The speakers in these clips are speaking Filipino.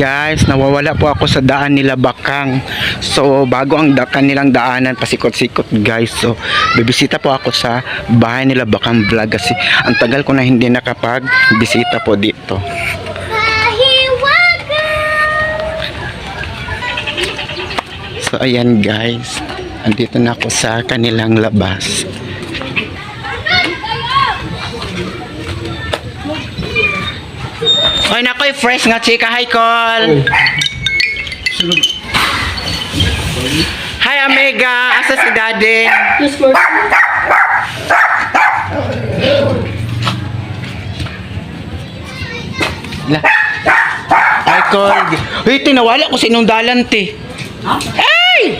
guys, nawawala po ako sa daan nila Bakang. So, bago ang dakan nilang daanan, pasikot-sikot guys. So, bibisita po ako sa bahay nila Bakang Vlog kasi ang tagal ko na hindi nakapag-bisita po dito. So, ayan guys. Andito na ako sa kanilang labas. Oy, nakoy fresh nga chika. Hi, Col. Hi, Omega. Asa si Daddy? La. Hi, Col. Uy, tinawala ko sa inyong dalan, te. Hey!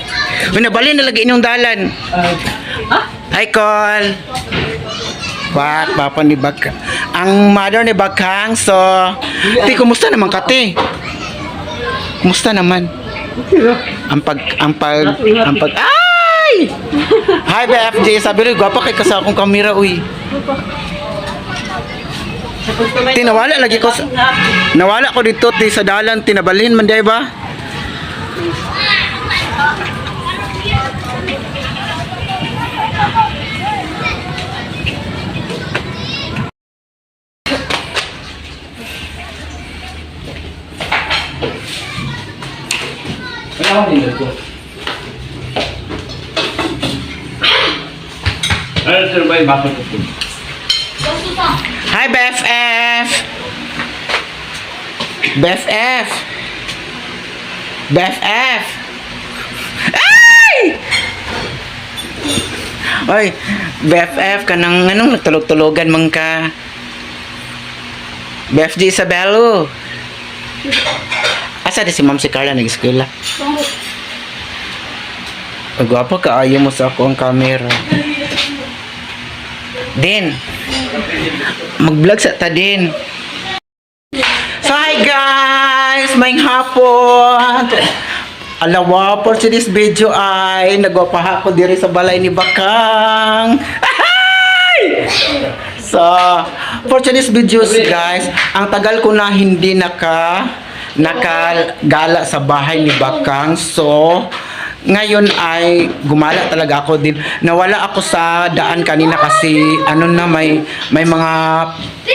Uy, nabali na lagi inyong dalan. Hi, Col. What? Papa ni Bakang. Ang mother ni Bakang. So, ti, kumusta naman ka, te? Kumusta naman? Ang pag, ang pag, ang pag, ay! Hi, BFJ. Sabi rin, gwapa kay kasa akong kamera, uy. Tinawala lagi ko sa, nawala ko dito ti sa dalan tinabalhin man di ba? Akong nindot ko. Ano sir ba yung bakit ito? Hi BFF. BFF. BFF. Ay! Oy, BFF kanang anong nagtulog-tulogan man ka? BFG Isabelo. Asa di si Ma'am si Carla nag-eskwela? Pagwapo ka, ayaw mo sa ako ang camera. Din, mag-vlog sa ta din. So hi guys, may hapon. Alawa for this video ay nagwapaha ko diri sa balay ni Bakang. Ahay! So, for today's videos guys, ang tagal ko na hindi naka nakagala sa bahay ni Bakang. So, ngayon ay gumala talaga ako din. Nawala ako sa daan kanina kasi ano na may may mga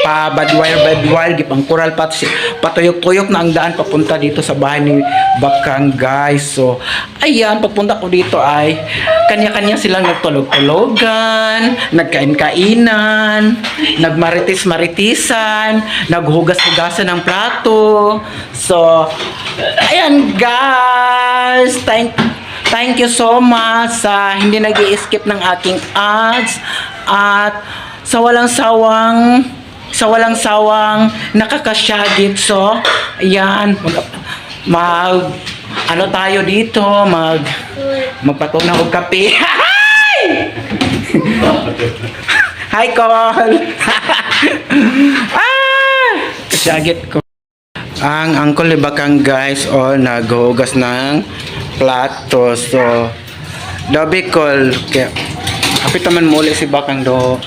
pa bad wire bad wire gipang coral pat patuyok-tuyok na ang daan papunta dito sa bahay ni Bakang guys. So, ayan pagpunta ko dito ay kanya-kanya silang nagtulog-tulogan, nagkain-kainan, nagmaritis-maritisan, naghugas-hugasan ng plato. So, ayan guys, thank Thank you so much sa hindi nag skip ng aking ads at sa walang sawang sa walang sawang nakakasyagit. So, ayan, mag, mag ano tayo dito, mag magpatunaw og kape. Hi! Col! ah! Kasyagit ko. Ang Uncle ni Bakang guys, oh, naghugas ng plato. So, dabi call. Kaya, kapit naman muli si Bakang do.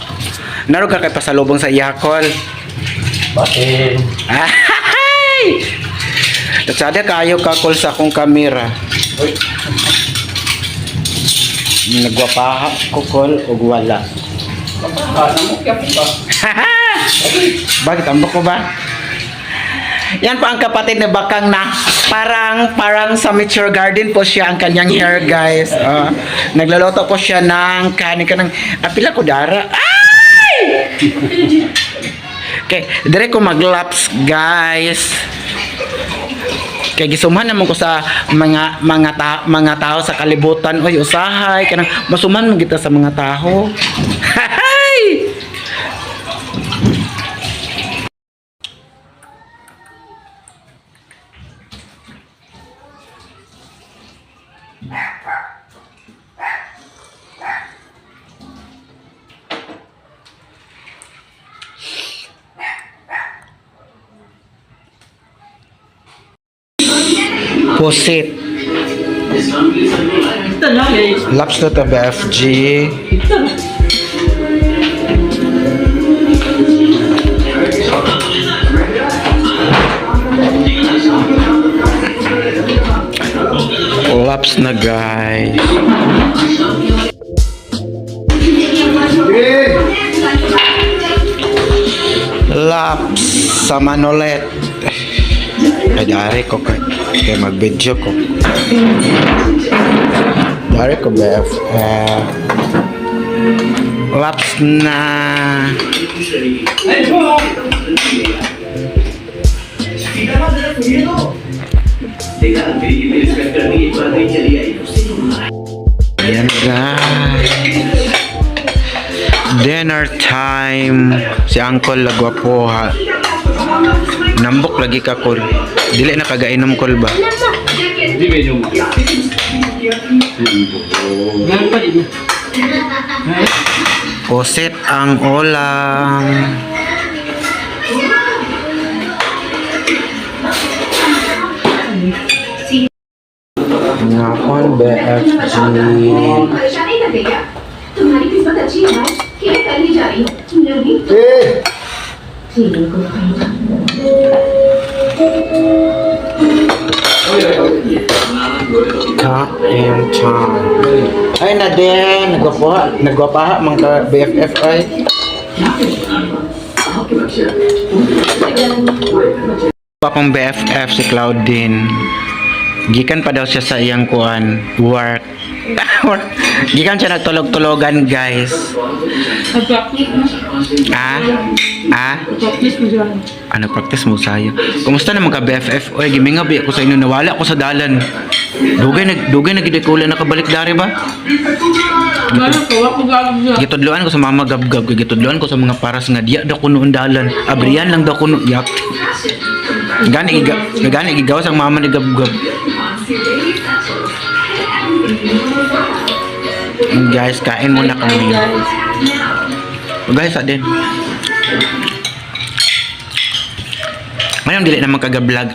Naro ka kay pasalubong sa iyakol. Bakit? Ay! Tsada kayo ka call sa akong kamera. Uy, Nagwapaha ko call ug wala. pa? Bakit ambak ko ba? Yan po ang kapatid ni Bakang na parang parang sa mature garden po siya ang kanyang hair guys. Ah, nagluluto po siya ng kanin ka ng apila ko dara. Ay! Okay, dire ko maglaps guys. Kay gisuman naman ko sa mga mga ta, mga tao sa kalibutan. Oy, usahay kanang masuman man kita sa mga tao. Pusit. Labs.fg. FG. na guys. Laps sa Manolet. Ay, dari ko kay, kay mag-video ko. Dari ko BFF. Laps na. Ayan guys. Dinner time. Si Uncle lagwapo ha. Nambok lagi ka kol. Dili na kagainom kol ba? Ganun pa din. Poset ang ulam. Ngapon BFG. परेशानी न देगा तुम्हारी किस्मत अच्छी है भाई खेल कर ही जा रही हूँ निर्मी ठीक है Kain time. Ay na din, nagwapaha, nagwapaha mga BFF ay. Pa pang BFF si Claudine. Gikan pa daw siya sa iyang kuan, work. Gikan siya nagtulog-tulogan, guys. Ah? Ah? Ano practice mo sayo? Kumusta naman ka BFF? Oy, gimingabi ako sa inyo nawala ako sa dalan. Dugay nag dugay na gid ko ulan nakabalik dari ba? Gitudloan ko sa mama gabgab, gitudloan ko sa mga paras nga diya daw kuno dalan. Abriyan lang daw kuno yak. Gani gani igaw sa mama ni gabgab. Guys, kain muna kami. Guys, sa din. Ngayon, dili naman kaga-vlog.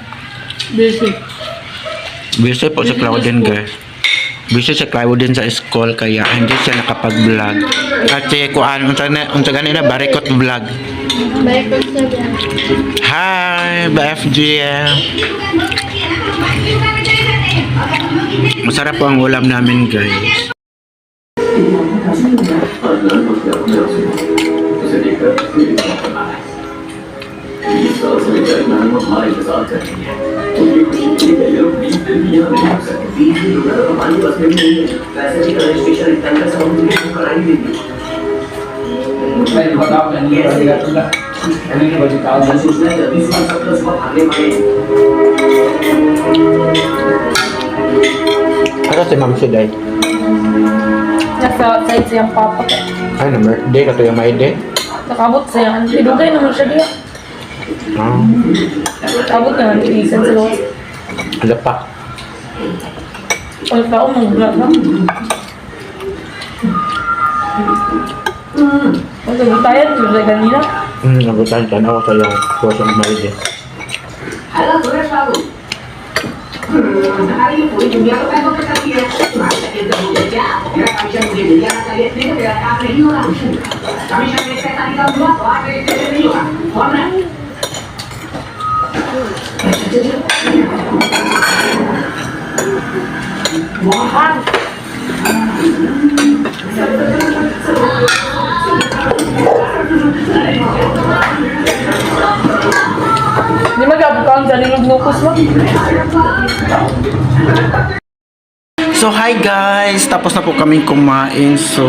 Basic. Busy po si Claudine guys. Busy si Claudine sa school kaya hindi siya nakapag-vlog. Kasi kuan unsa na unsa ganina barikot vlog. Hi, BFGM. Masarap po ang ulam namin guys. Ano si Ma'am Suday? Nasa outside siyang papa. Ano, birthday ka to yung may day? Nakabot siya. Idugay naman siya diya. Ah. Nakabot naman. Ibisan sa loob. Ano pa? Ano pa ako mag-vlog na? Hmm. Ano ba tayo? Ano ba kanina? Hmm, nabutan ka na ako sa iyong kuwasang may day. Alam, wala pa ako. Sehari itu juga kalau kesakitan, masa kita bekerja, kita bisa bekerja, kalian ini tidak kami hilang. Kami bisa bekerja tadi tahun dua, wah kita tidak hilang, mana? Mohon. Hindi mag-abot ka ang dalilog nukos mo. So hi guys, tapos na po kaming kumain. So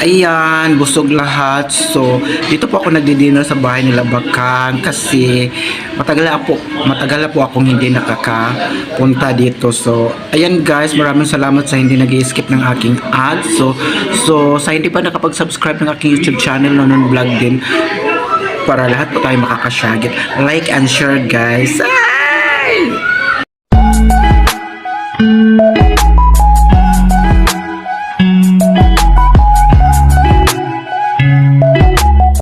ayan, busog lahat. So dito po ako nagdi-dinner sa bahay nila Bakan kasi matagal na po, matagal na po akong hindi nakakapunta dito. So ayan guys, maraming salamat sa hindi nag-skip ng aking ads. So so sa hindi pa nakapag-subscribe ng aking YouTube channel Nonon Vlog din para lahat po tayo makakasyagit. Like and share guys. Ay!